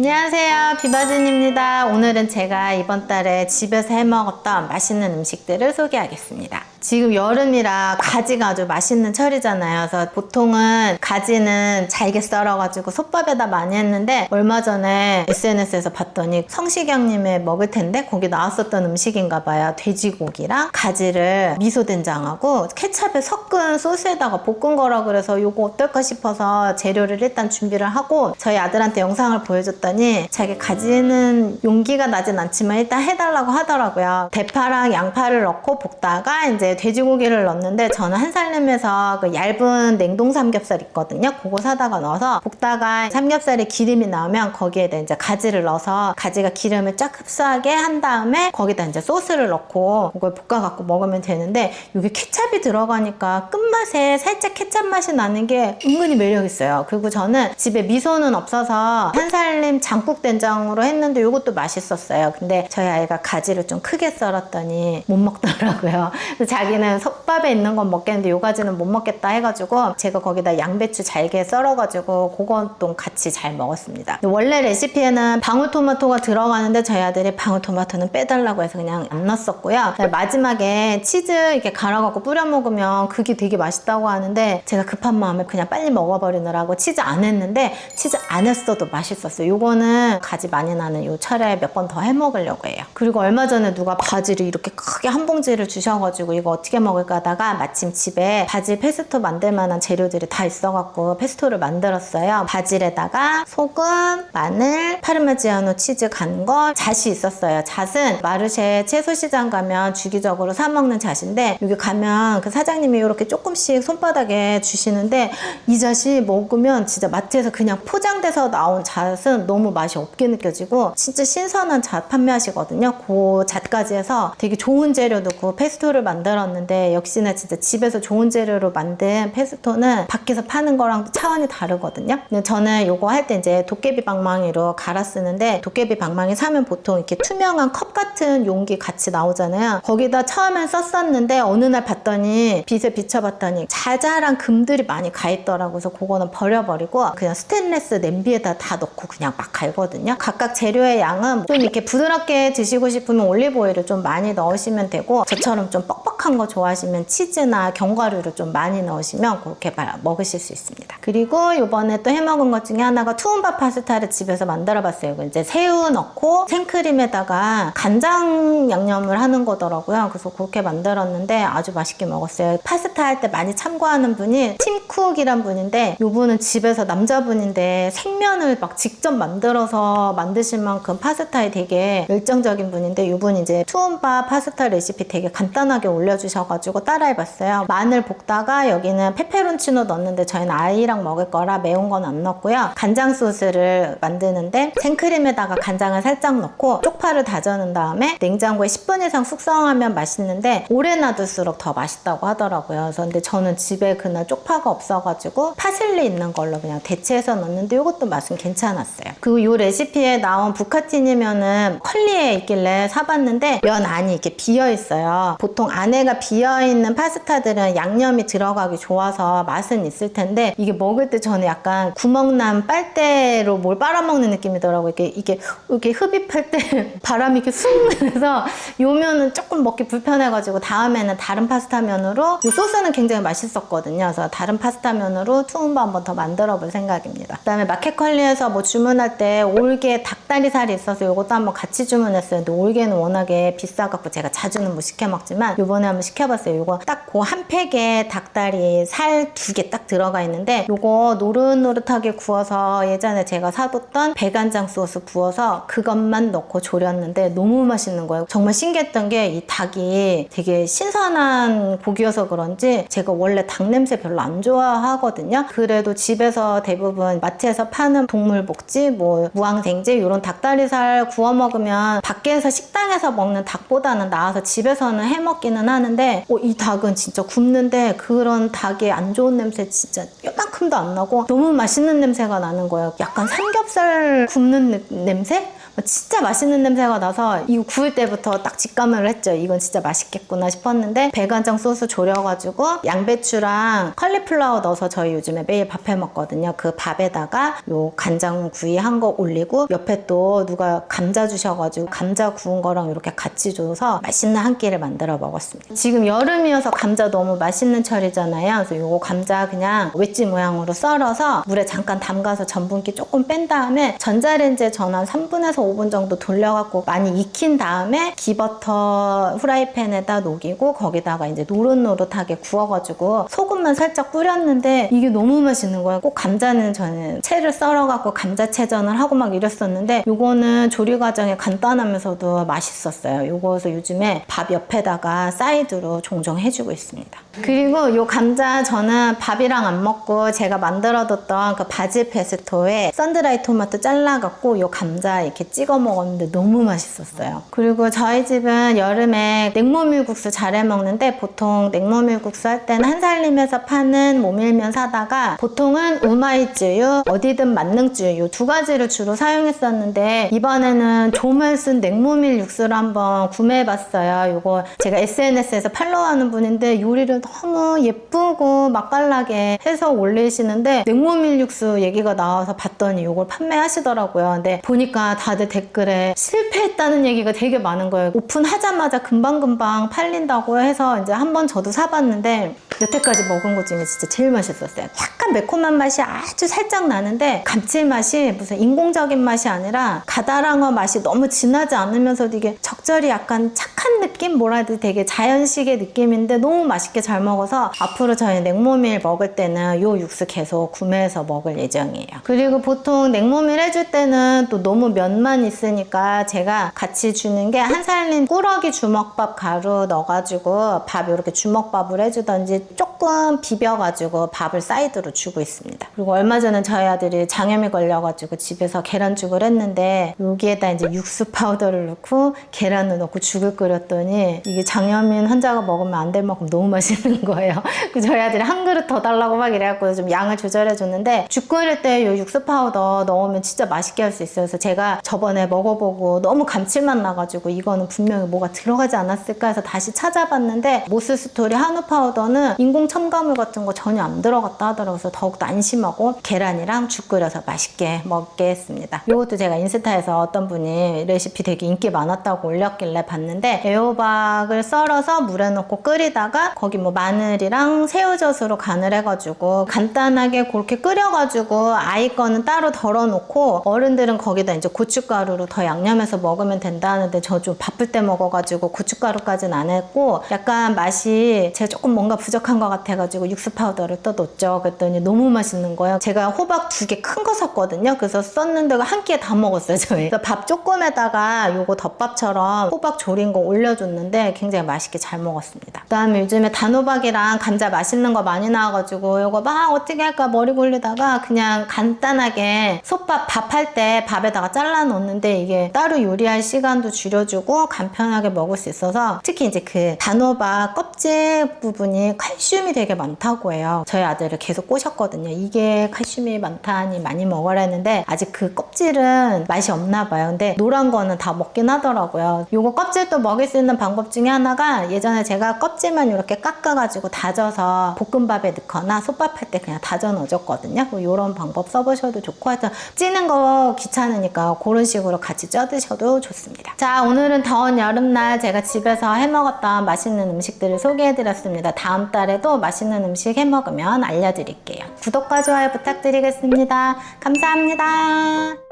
안녕하세요. 비바진입니다. 오늘은 제가 이번 달에 집에서 해 먹었던 맛있는 음식들을 소개하겠습니다. 지금 여름이라 가지가 아주 맛있는 철이잖아요. 그래서 보통은 가지는 잘게 썰어가지고 솥밥에다 많이 했는데 얼마 전에 SNS에서 봤더니 성시경님의 먹을 텐데 거기 나왔었던 음식인가 봐요. 돼지고기랑 가지를 미소된장하고 케찹에 섞은 소스에다가 볶은 거라 그래서 이거 어떨까 싶어서 재료를 일단 준비를 하고 저희 아들한테 영상을 보여줬더니 자기 가지는 용기가 나진 않지만 일단 해달라고 하더라고요. 대파랑 양파를 넣고 볶다가 이제 돼지고기를 넣는데 저는 한살림에서 그 얇은 냉동 삼겹살 있거든요. 그거 사다가 넣어서 볶다가 삼겹살에 기름이 나오면 거기에다 이제 가지를 넣어서 가지가 기름을 쫙 흡수하게 한 다음에 거기다 이제 소스를 넣고 그걸 볶아갖고 먹으면 되는데 이게 케찹이 들어가니까 끝맛에 살짝 케찹 맛이 나는 게 은근히 매력 있어요. 그리고 저는 집에 미소는 없어서 한살림 장국 된장으로 했는데 이것도 맛있었어요. 근데 저희 아이가 가지를 좀 크게 썰었더니 못 먹더라고요. 자기는 솥밥에 있는 건 먹겠는데 요 가지는 못 먹겠다 해가지고 제가 거기다 양배추 잘게 썰어가지고 그것도 같이 잘 먹었습니다. 원래 레시피에는 방울토마토가 들어가는데 저희 아들이 방울토마토는 빼달라고 해서 그냥 안 넣었었고요. 마지막에 치즈 이렇게 갈아갖고 뿌려 먹으면 그게 되게 맛있다고 하는데 제가 급한 마음에 그냥 빨리 먹어버리느라고 치즈 안 했는데 치즈 안 했어도 맛있었어요. 요거는 가지 많이 나는 요 철에 몇번 더 해 먹으려고 해요. 그리고 얼마 전에 누가 바지를 이렇게 크게 한 봉지를 주셔가지고 이거 어떻게 먹을까 하다가 마침 집에 바질 페스토 만들 만한 재료들이 다 있어갖고 페스토를 만들었어요. 바질에다가 소금, 마늘, 파르메지아노 치즈 간 거, 잣이 있었어요. 잣은 마르쉐 채소시장 가면 주기적으로 사 먹는 잣인데 여기 가면 그 사장님이 이렇게 조금씩 손바닥에 주시는데 이 잣이 먹으면 진짜 마트에서 그냥 포장돼서 나온 잣은 너무 맛이 없게 느껴지고 진짜 신선한 잣 판매하시거든요. 그 잣까지 해서 되게 좋은 재료 넣고 페스토를 만들 었는데 역시나 진짜 집에서 좋은 재료로 만든 페스토는 밖에서 파는 거랑 또 차원이 다르거든요. 근데 저는 요거 할 때 이제 도깨비 방망이로 갈아 쓰는데 도깨비 방망이 사면 보통 이렇게 투명한 컵 같은 용기 같이 나오잖아요. 거기다 처음엔 썼었는데 어느 날 봤더니 빛에 비춰봤더니 자잘한 금들이 많이 가 있더라고요. 그래서 그거는 버려버리고 그냥 스테인레스 냄비에다 다 넣고 그냥 막 갈거든요. 각각 재료의 양은 좀 이렇게 부드럽게 드시고 싶으면 올리브 오일을 좀 많이 넣으시면 되고 저처럼 좀 뻑뻑한 거 좋아하시면 치즈나 견과류를 좀 많이 넣으시면 그렇게 말- 먹으실 수 있습니다. 그리고 이번에 또 해먹은 것 중에 하나가 투움바 파스타를 집에서 만들어봤어요. 이거 이제 새우 넣고 생크림에다가 간장 양념을 하는 거더라고요. 그래서 그렇게 만들었는데 아주 맛있게 먹었어요. 파스타 할 때 많이 참고하는 분이 팀쿡이란 분인데 이분은 집에서 남자분인데 생면을 막 직접 만들어서 만드실 만큼 파스타에 되게 열정적인 분인데 이분 이제 투움바 파스타 레시피 되게 간단하게 올려 주셔가지고 따라해봤어요. 마늘 볶다가 여기는 페페론치노 넣었는데 저희는 아이랑 먹을 거라 매운 건 안 넣었고요. 간장 소스를 만드는데 생크림에다가 간장을 살짝 넣고 쪽파를 다져놓은 다음에 냉장고에 10분 이상 숙성하면 맛있는데 오래 놔둘수록 더 맛있다고 하더라고요. 근데 저는 집에 그날 쪽파가 없어가지고 파슬리 있는 걸로 그냥 대체해서 넣는데 이것도 맛은 괜찮았어요. 그리고 이 레시피에 나온 부카티니 면은 컬리에 있길래 사봤는데 면 안이 이렇게 비어 있어요. 보통 안에 가 비어 있는 파스타들은 양념이 들어가기 좋아서 맛은 있을 텐데 이게 먹을 때 저는 약간 구멍난 빨대로 뭘 빨아먹는 느낌이더라고요. 이게 이게 이렇게 흡입할 때 바람이 이렇게 쑥 내서 요 면은 조금 먹기 불편해가지고 다음에는 다른 파스타 면으로 이 소스는 굉장히 맛있었거든요. 그래서 다른 파스타 면으로 투움바 한번 더 만들어 볼 생각입니다. 그다음에 마켓컬리에서 뭐 주문할 때 올게 닭다리살이 있어서 이것도 한번 같이 주문했어요. 근데 올게는 워낙에 비싸갖고 제가 자주는 못 시켜 먹지만 요번에 한번 시켜봤어요. 요거 딱 그 한 팩에 닭다리 살 두 개 딱 들어가 있는데 요거 노릇노릇하게 구워서 예전에 제가 사뒀던 배간장 소스 부어서 그것만 넣고 졸였는데 너무 맛있는 거예요. 정말 신기했던 게 이 닭이 되게 신선한 고기여서 그런지 제가 원래 닭 냄새 별로 안 좋아하거든요. 그래도 집에서 대부분 마트에서 파는 동물 복지, 뭐 무항생제 이런 닭다리살 구워 먹으면 밖에서 식당에서 먹는 닭보다는 나아서 집에서는 해 먹기는 하는데 어, 이 닭은 진짜 굽는데 그런 닭의 안 좋은 냄새 진짜 요만큼도 안 나고 너무 맛있는 냄새가 나는 거예요. 약간 삼겹살 굽는 느- 냄새? 진짜 맛있는 냄새가 나서 이거 구울 때부터 딱 직감을 했죠. 이건 진짜 맛있겠구나 싶었는데 배간장 소스 졸여가지고 양배추랑 컬리플라워 넣어서 저희 요즘에 매일 밥해 먹거든요. 그 밥에다가 요 간장 구이 한 거 올리고 옆에 또 누가 감자 주셔가지고 감자 구운 거랑 이렇게 같이 줘서 맛있는 한 끼를 만들어 먹었습니다. 지금 여름이어서 감자 너무 맛있는 철이잖아요. 그래서 요거 감자 그냥 웨지 모양으로 썰어서 물에 잠깐 담가서 전분기 조금 뺀 다음에 전자레인지에 전한 3분에서 5분 정도 돌려갖고 많이 익힌 다음에 기버터 후라이팬에다 녹이고 거기다가 이제 노릇노릇하게 구워가지고 소금만 살짝 뿌렸는데 이게 너무 맛있는 거예요. 꼭 감자는 저는 채를 썰어갖고 감자채전을 하고 막 이랬었는데 요거는 조리 과정이 간단하면서도 맛있었어요. 요거서 요즘에 밥 옆에다가 사이드로 종종 해주고 있습니다. 그리고 요 감자 저는 밥이랑 안 먹고 제가 만들어뒀던 그 바질 페스토에 썬드라이 토마토 잘라갖고 요 감자 이렇게 찍어 먹었는데 너무 맛있었어요. 그리고 저희 집은 여름에 냉모밀국수 잘해 먹는데 보통 냉모밀국수 할 때는 한살림에서 파는 모밀면 사다가 보통은 우마이쯔유 어디든 만능쯔유 두 가지를 주로 사용했었는데 이번에는 좀을 쓴 냉모밀 육수를 한번 구매해봤어요. 요거 제가 SNS에서 팔로우하는 분인데 요리를 너무 예쁘고 맛깔나게 해서 올리시는데 냉모밀 육수 얘기가 나와서 봤더니 요걸 판매하시더라고요. 근데 보니까 다들 댓글에 실패했다는 얘기가 되게 많은 거예요. 오픈하자마자 금방금방 팔린다고 해서 이제 한번 저도 사봤는데 여태까지 먹은 것 중에 진짜 제일 맛있었어요. 약간 매콤한 맛이 아주 살짝 나는데 감칠맛이 무슨 인공적인 맛이 아니라 가다랑어 맛이 너무 진하지 않으면서도 이게 적절히 약간 착한 느낌? 뭐라 해야 되지? 되게 자연식의 느낌인데 너무 맛있게 잘 먹어서 앞으로 저희 냉모밀 먹을 때는 요 육수 계속 구매해서 먹을 예정이에요. 그리고 보통 냉모밀 해줄 때는 또 너무 면만 있으니까 제가 같이 주는 게 한살림 꾸러기 주먹밥 가루 넣어가지고 밥 이렇게 주먹밥을 해주던지 조금 비벼가지고 밥을 사이드로 주고 있습니다. 그리고 얼마 전에 저희 아들이 장염이 걸려가지고 집에서 계란죽을 했는데 여기에다 이제 육수 파우더를 넣고 계란을 넣고 죽을 끓였더니 이게 장염인 환자가 먹으면 안 될 만큼 너무 맛있는 거예요. 그 저희 아들이 한 그릇 더 달라고 막 이래갖고 좀 양을 조절해 줬는데 죽 끓일 때 이 육수 파우더 넣으면 진짜 맛있게 할 수 있어요. 그래서 제가 저번에 먹어보고 너무 감칠맛 나가지고 이거는 분명히 뭐가 들어가지 않았을까 해서 다시 찾아봤는데 모스 스토리 한우 파우더는 인공 첨가물 같은 거 전혀 안 들어갔다 하더라고요. 더욱더 안심하고 계란이랑 죽 끓여서 맛있게 먹게 했습니다. 이것도 제가 인스타에서 어떤 분이 레시피 되게 인기 많았다고 올렸길래 봤는데 애호박을 썰어서 물에 넣고 끓이다가 거기 뭐 마늘이랑 새우젓으로 간을 해가지고 간단하게 그렇게 끓여가지고 아이 거는 따로 덜어놓고 어른들은 거기다 이제 고춧가루로 더 양념해서 먹으면 된다는데 저 좀 바쁠 때 먹어가지고 고춧가루까지는 안 했고 약간 맛이 제가 조금 뭔가 부족한 것 같아가지고 육수 파우더를 또 넣었죠. 그랬더니 너무 맛있는 거예요. 제가 호박 두 개 큰 거 샀거든요. 그래서 썼는데 한 끼에 다 먹었어요. 저희. 그래서 밥 조금에다가 요거 덮밥처럼 호박 조린 거 올려줬는데 굉장히 맛있게 잘 먹었습니다. 그 다음에 요즘에 단호박이랑 감자 맛있는 거 많이 나와가지고 요거 막 어떻게 할까 머리 굴리다가 그냥 간단하게 솥밥 밥 할 때 밥에다가 잘라 놓는데 이게 따로 요리할 시간도 줄여주고 간편하게 먹을 수 있어서 특히 이제 그 단호박 껍질 부분이 칼 슘이 되게 많다고 해요. 저희 아들을 계속 꼬셨거든요. 이게 칼슘이 많다니 많이 먹으라 했는데 아직 그 껍질은 맛이 없나 봐요. 근데 노란 거는 다 먹긴 하더라고요. 요거 껍질도 먹일 수 있는 방법 중에 하나가 예전에 제가 껍질만 이렇게 깎아가지고 다져서 볶음밥에 넣거나 솥밥 할 때 그냥 다져 넣어줬거든요. 이런 방법 써보셔도 좋고 하여튼 찌는 거 귀찮으니까 그런 식으로 같이 쪄 드셔도 좋습니다. 자 오늘은 더운 여름날 제가 집에서 해 먹었던 맛있는 음식들을 소개해드렸습니다. 다음 달에도 맛있는 음식 해 먹으면 알려드릴게요. 구독과 좋아요 부탁드리겠습니다. 감사합니다.